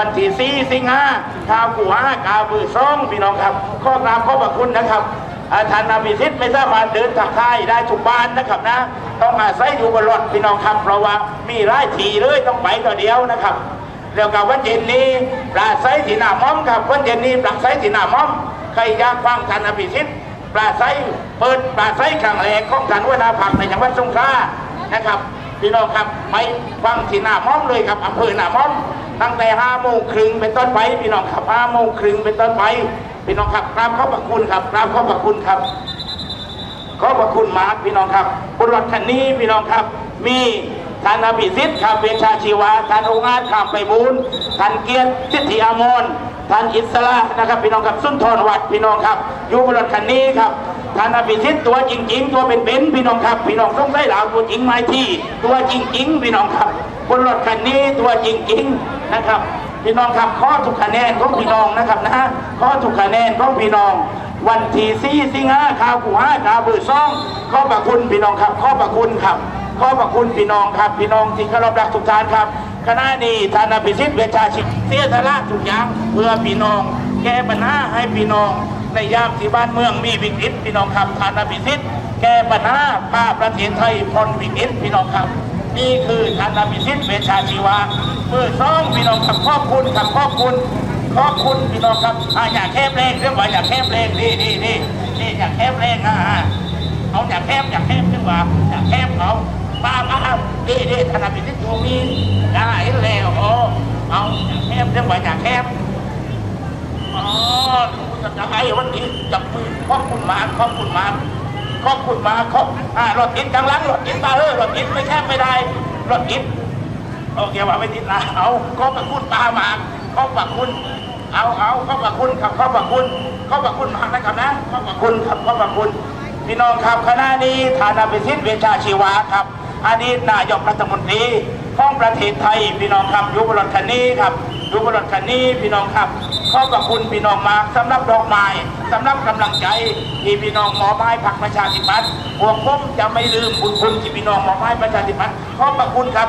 วันที่สี่สิงหาข้าวกูห้ากาวบือซ่องพี่น้องครับ ข้อกราบขอบพระคุณนะครับอาท่านนาบิสิทธิ์ไม่สามารถเดินทางค่ายได้ทุกบ้านนะครับนะ ต้องอาศัยอยู่บนรถพี่น้องครับ เพราะว่ามีไรายทีเลยต้องไปต่อเดียวนะครับแล้วกับวันเย็นนี้ปราศัยที่หน้ามอมครับวันเย็นนี้ปราศัยที่หน้ามอมใครอยากฟังท่านอภิสิทธิ์ปราศัยเปิดปราศัยครั้งแรกของท่านวนาผักในจังหวัดสงขลานะครับพี่น้องครับไปฟังที่หน้ามอมเลยครับอำเภอหน้ามอม ตั้งแต่ห้าโมงครึ่งเป็นต้นไปพี่น้องครับห้าโมงครึ่งเป็นต้นไปพี่น้องครับกราบขอบพระคุณครับกราบขอบพระคุณครับขอบพระคุณมากพี่น้องครับบนรถคันนี้พี่น้องครับ มีท่านอภิสิทธิ์ครับเวชาชีวาท่านองค์อาจข้ามไปบูนท่านเกียรติสิทธิอามรท่านอิสระนะครับ พี่น้องครับสุนทรวัดพี่น้องครับ อยู่บนรถคันนี้ครับ ท่านอภิสิทธิ์ตัวจริง ๆ ตัวเป็นๆพี่น้องครับ พี่น้องต้องได้เหล่าตัวจริงไหมที่ ตัวจริง ๆ พี่น้องครับบนรถคันนี้ตัวจริง ๆนะครับ พี่น้องครับข้อทุกคะแนนของพี่น้องนะครับนะข้อทุกคะแนนของพี่น้องวันที่สี่สิงหาข่าวกูห้าข่าวบือซ่องขอบพระคุณพี่น้องครับ ขอบพระคุณครับ ขอบพระคุณพี่น้องครับ พี่น้องที่เคารพรักทุกท่านครับคณะนี้ท่านอภิสิทธิ์เวชชาชิตเสียสละทุกอย่างเพื่อพี่น้อง แก้ปัญหาให้พี่น้อง ในยามที่บ้านเมืองมีวิกฤตพี่น้องครับท่านอภิสิทธิ์แก้ปัญหาพาประเทศไทยพ้นวิกฤตพี่น้องครับ นี่คือท่านอภิสิทธิ์เวชาชีวะเมื่อซ่องพี่น้องครับขอบคุณครับขอบคุณขอบคุณพี่น้องครับอ่าอยากแคบแรงเรื่องว่าอยากแคบแรงนี่นี่นี่นี่อยากแคบแรงอ่าเอาอยากแคบอยากแคบเรื่องว่าอยากแคบเขาป้าป้านี่นี่ธนาบินิตรงนี้ได้แล้วโอ้เอาอยากแคบเรื่องว่าอยากแคบอ๋อ รู้จะให้วันนี้จับมือขอบคุณมาขอบคุณมาขอบคุณมาขอบอ่ารถติดกลางหลังรถติดมาเออรถติดไม่แคบไม่ได้รถติดโอเคว่าไม่ติดละเอาขอบพระคุณตาหมาขอบคุณ เอาเอาขอบคุณครับขอบคุณขอบคุณมากนะครับนะขอบคุณครับขอบคุณพี่น้องครับคณะนี้ฐานะพิสิทธิ์เวชาชีวะครับอดีตนายกรัฐมนตรีของประเทศไทย พี่น้องครับยุบรถคันนี้ครับยุบรถคันนี้พี่น้องครับ ขอบพระคุณพี่น้องมากสำหรับดอกไม้สำหรับกำลังใจที่พี่น้องหมอไม้ผักประชาธิปัตย์พวกผมจะไม่ลืมบุญคุณที่พี่น้องหมอไม้ประชาธิปัตย์ขอบพระคุณครับ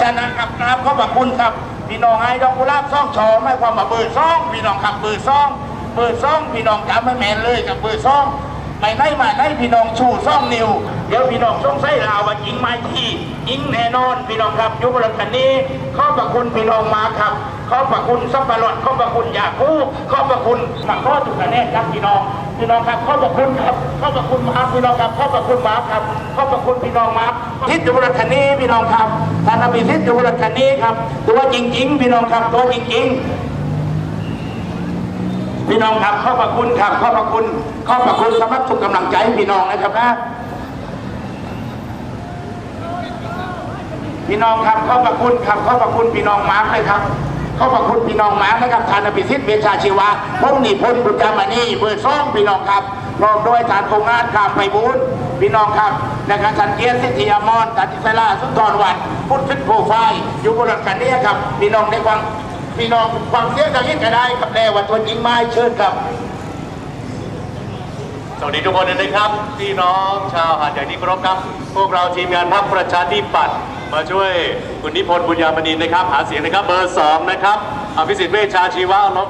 ฉะนั้นครับน้ำขอบพระคุณครับ พี่น้องไอ้ดอกกุหลาบซ่องชอไม่ความมาเบิดซ่อง พี่น้องครับเบิดซ่องเบิดซ่องพี่น้องจำไม่แม่นเลยกับเบิดซ่องไม่ได้มาได้พี่น้องชูซ่องนิวเดี๋ยวพี่น้องสงสัยลาวว่ายิงไม้ที่ยิงแน่นอนพี่น้องครับยุบรถคันนี้ขอบพระคุณพี่น้องมาครับ ขอบพระคุณสับปะรดขอบพระคุณยาคูขอบพระคุณสังข้อถูกคะแนนครับพี่น้องพี่น้องครับขอบพระคุณครับขอบพระคุณมาพี่น้องครับขอบพระคุณมาครับขอบพระคุณพี่น้องมาทิศยุบรคันนี้พี่น้องครับท่านอภิทธิ์ยุบรคันนี้ครับตัวจริง ๆ พี่น้องครับตัวจริง ๆพี่น้องครับขอบพระคุณครับขอบพระคุณขอบพระคุณสำหรับทุกกำลังใจพี่น้องนะครับนะพี่น้องครับขอบพระคุณครับขอบพระคุณพี่น้องมาร์คเลยครับ ขอบพระคุณพี่น้องมานะครับทานอภิสิทธิ์เวชชาชีวะพงนิพนธ์บุญจามานีเบอร์ซ่องพี่น้องครับพร้อมด้วยทานโคงงานข้ามไปบุญพี่น้องครับนะครับทันเกียรติสิทธิอมรตันติสลาสุนทรวัดพุทธฟิตโปรไฟล์อยู่บนรถกันนี้ครับพี่น้องได้ฟังพี่น้องฟังเสียงกังยิ่งก็ได้ครับแน่ว่าตัวจริงไม่เชิญครับ สวัสดีทุกคนนะครับพี่น้องชาวหาดใหญ่ที่เคารพครับ พวกเราทีมงานพรรคประชาธิปัตย์มาช่วยคุณนิพนธ์บุญญามณีนะครับ หาเสียงนะครับเบอร์สองนะครับอภิสิทธิ์เวชชาชีวะลบ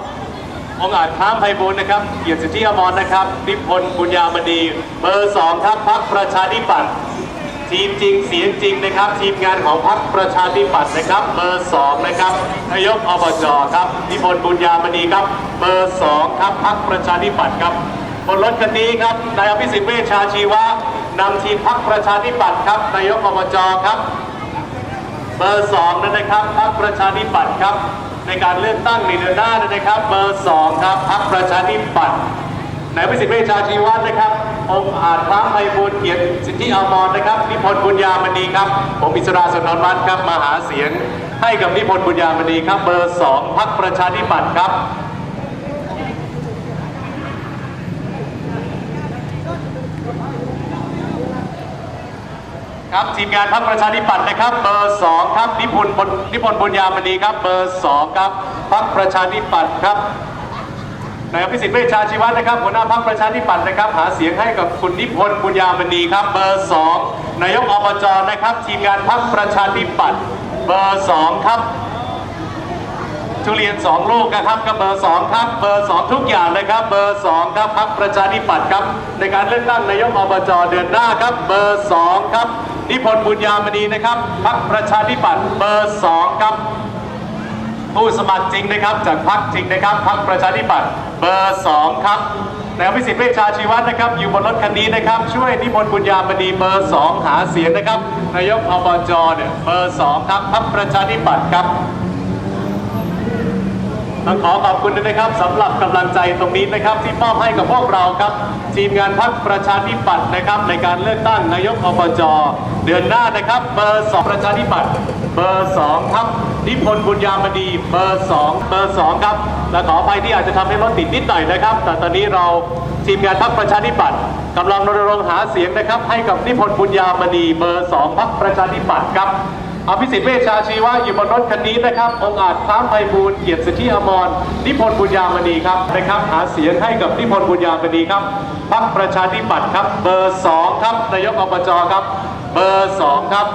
องอาจค้ามไพบูลนะครับ เกียรติสิทธิอมรนะครับนิพนธ์บุญญามณีเบอร์สองครับพรรคประชาธิปัตย์ทีมจริงเสียงจริงนะครับ ทีมงานของพรรคประชาธิปัตย์นะครับ เบอร์สองนะครับนายกอบจครับนิพนธ์บุญญามณีครับ เบอร์สองครับพรรคประชาธิปัตย์ครับ นรถคันนี้ครับนายอภิสิทธิ์เวชชาชีวะนำทีมพักประชาธิปัตย์ครับนายกอบจครับ เบอร์สองนั่นนะครับพักประชาธิปัตย์ครับ ในการเลือกตั้งในเดือนหน้านั่นะครับ เบอร์สองครับพักประชาธิปัตย์นายอภิสิทธิ์เวชชาชีวะนะครับ องค์อาจพระไพบูลเกียรติสิทธิอมรนะครับนิพนธ์บุญญามณีครับ ผมอิสราสนนวัฒน์ครับมาหาเสียง ให้กับนิพนธ์บุญญามณีครับ เบอร์สองพักประชาธิปัตย์ครับ ครับทีมงานพรรคประชาธิปัตย์นะครับเบอร์สองครับนิพนธ์นิพนธ์บุญญามณีครับเบอร์สองครับพรรคประชาธิปัตย์ครับนายอภิสิทธิ์เวชชาชีวะนะครับหัวหน้าพรรคประชาธิปัตย์นะครับ หาเสียงให้กับคุณนิพนธ์บุญญามณีครับเบอร์สองนายกอบจนะครับ ทีมงานพรรคประชาธิปัตย์เบอร์สองครับทุเรียนสองลูกนะครับกับเบอร์สองครับเบอร์สองทุกอย่างนะครับเบอร์สองครับพรรคประชาธิปัตย์ครับในการเลือกตั้งนายกอบจเดือนหน้าครับเบอร์สองครับ นิพนธ์บุญญามณีนะครับพักประชาธิปัตย์เบอร์สองครับผู้สมัครจริงนะครับ จากพรรคจริงนะครับพักประชาธิปัตย์เบอร์สองครับนายพิสิทธิ์เวชชาชีวัฒนะครับอยู่บนรถคันนี้นะครับ ช่วยนิพนธ์บุญญามณีเบอร์สองหาเสียงนะครับนายกอบจเนี่ยเบอร์สองครับพักประชาธิปัตย์ครับ ต้องขอขอบคุณด้วยนะครับสำหรับกำลังใจตรงนี้นะครับ ที่มอบให้กับพวกเราครับ ทีมงานพรรคประชาธิปัตย์นะครับ ในการเลือกตั้งนายกอบจเดือนหน้านะครับเบอร์สองประชาธิปัตย์เบอร์สองครับนิพนธ์บุญญามณีเบอร์สองเบอร์สองครับและขออภัยที่อาจจะทำให้รถติดนิดหน่อยนะครับ แต่ตอนนี้เราทีมงานพรรคประชาธิปัตย์กำลังรณรงค์หาเสียงนะครับ ให้กับนิพนธ์บุญญามณีเบอร์สองพรรคประชาธิปัตย์ครับ อภิสิทธิ์เวชชาชีวะอยู่บนรถคันนี้นะครับ องค์อาจคล้ามไพบูลย์เกียรติสิทธิอมร นิพนธ์บุญญามณีครับนะครับหาเสียงให้กับนิพนธ์บุญญามณีครับพรรคประชาธิปัตย์ครับ เบอร์สองครับนายกอบจครับ เบอร์สองครับ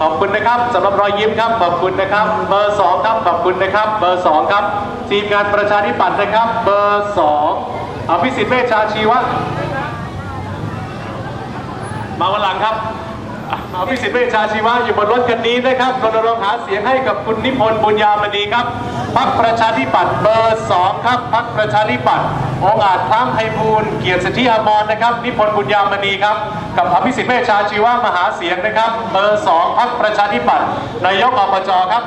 ขอบคุณนะครับสำหรับรอยยิ้มครับขอบคุณนะครับ เบอร์สองครับขอบคุณนะครับ เบอร์สองครับทีมงานประชาธิปัตย์นะครับ เบอร์สองอภิสิทธิ์เวชชาชีวะมาวันหลังครับ พิสิทธิ์เวชชาชีวะอยู่บนรถคันนี้นะครับรณรงค์หาเสียงให้กับคุณนิพนธ์บุญญามณีครับพักประชาธิปัตย์เบอร์สองครับพักประชาธิปัตย์องค์อาจคล้ามไพบูลเกียรติสิทธิอมรนะครับ นิพนธ์บุญญามณีครับ กับอภิสิทธิ์เวชชาชีวะมหาเสียงนะครับ เบอร์สองพักประชาธิปัตย์นายกอบจครับ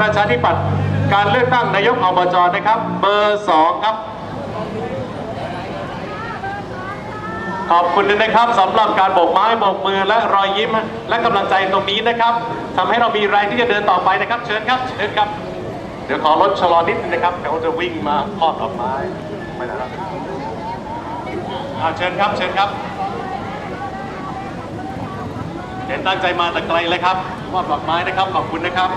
ประชาธิปัตย์การเลือกตั้งนายกอบจนะครับ เบอร์สองครับ ขอบคุณด้วยนะครับสำหรับการโบกไม้โบกมือและรอยยิ้ม และกำลังใจตรงนี้นะครับทำให้เรามีแรงที่จะเดินต่อไปนะครับ เชิญครับเชิญครับ เดี๋ยวขอรถชะลอนิดนึงนะครับเขาจะวิ่งมาทอดดอกไม้ไม่นะครับเชิญครับเชิญครับเห็นตั้งใจมาแต่ไกลเลยครับมอบดอกไม้นะครับขอบคุณนะครับ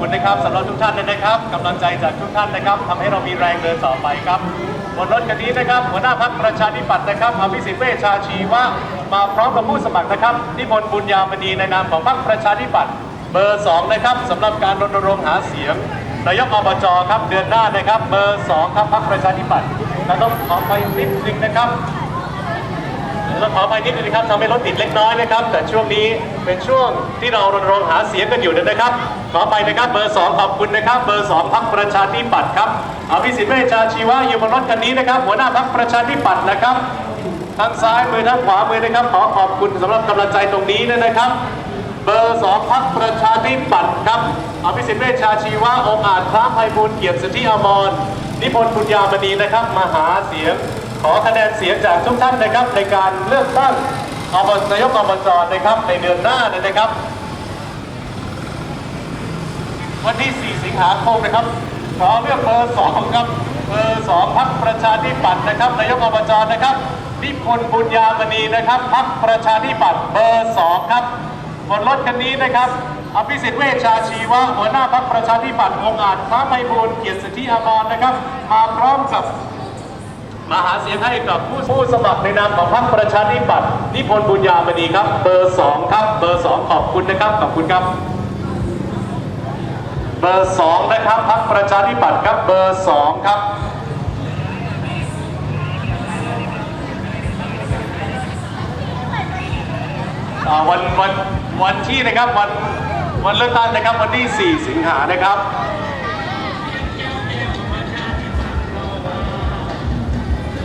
คุณนะครับสำหรับทุกท่านเลยนะครับกำลังใจจากทุกท่านนะครับทำให้เรามีแรงเดินต่อไปครับบนรถคันนี้นะครับหัวหน้าพักประชาธิปัตย์นะครับอภิสิทธิ์เวชชาชีวะมาพร้อมกับผู้สมัครนะครับนิพนธ์บุญญามณีในนามของพรรคประชาธิปัตย์เบอร์สองนะครับสำหรับการรณรงค์หาเสียงนายกอบจครับเดือนหน้านะครับเบอร์สองครับพรรคประชาธิปัตย์และต้องขอไปนิดนึงนะครับ แล้วขออภัยนิดนึงนะครับทำให้รถติดเล็กน้อยนะครับ แต่ช่วงนี้เป็นช่วงที่เรารณรงค์หาเสียงกันอยู่นะครับ ขอไปนะครับเบอร์สองขอบคุณนะครับ เบอร์สองพักประชาธิปัตย์ครับอภิสิทธิ์เวชชาชีวะอยู่บนรถคันนี้นะครับ หัวหน้าพักประชาธิปัตย์นะครับทางซ้ายมือทางขวามือนะครับ ขอขอบคุณสำหรับกำลังใจตรงนี้นะครับ เบอร์สองพักประชาธิปัตย์ครับอภิสิทธิ์เวชชาชีวะองค์อาจพระไพบูลเกียรติสิทธิอมรนิพนธ์บุญญามณีนะครับมาหาเสียง ขอคะแนนเสียงจากทุกท่านนะครับ ในการเลือกตั้งอบนายกอบจนะครับ ในเดือนหน้าเนี่ยนะครับ วันที่ 4 สิงหาคมนะครับ ขอเลือกเบอร์2ครับเบอร์2พักประชาธิปัตย์นะครับนายกอบจนะครับนิพนธ์บุญญามณีนะครับพักประชาธิปัตย์เบอร์2ครับบนรถคันนี้นะครับอภิสิทธิ์เวชชาชีวะหัวหน้าพักประชาธิปัตย์องอาจพระไพบูลเกียรติสิทธิอมรนะครับ มาพร้อมกับ มาหาเสียงให้กับผู้ผู้สมัครในนามของพรรคประชาธิปัตย์นิพนธ์บุญญามณีครับ เบอร์สองครับ เบอร์สองขอบคุณนะครับ ขอบคุณครับ เบอร์สองนะครับพรรคประชาธิปัตย์ครับ เบอร์สองครับ วันวันวันที่นะครับวันวันเลือกตั้งนะครับวันที่ 4 สิงหานะครับ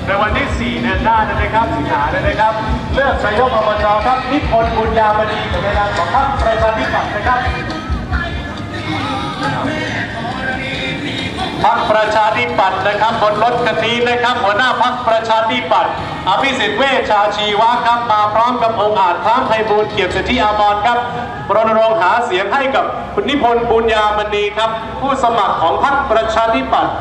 ในวันที่ 4 เดือนหน้าเนี่ยนะครับสิงหาเนี่ยนะครับ เลือกนายกอบจครับนิพนธ์บุญญามณีกับในนามของพรรคประชาธิปัตย์นะครับพรรคประชาธิปัตย์นะครับบนรถคันนี้นะครับ หัวหน้าพรรคประชาธิปัตย์อภิสิทธิ์เวชชาชีวะครับมาพร้อมกับองค์อาจคล้ามไพบูลเกียรติสิทธิอมรครับรณรงค์หาเสียงให้กับคุณนิพนธ์บุญญามณีครับ ผู้สมัครของพรรคประชาธิปัตย์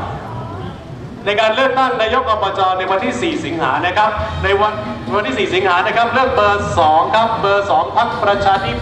ในการเลือกตั้งนายกอบจในวันที่ 4 สิงหานะครับ ในวันวันที่ 4 สิงหานะครับ เลือกเบอร์ 2 ครับ เบอร์ 2พรรคประชาธิ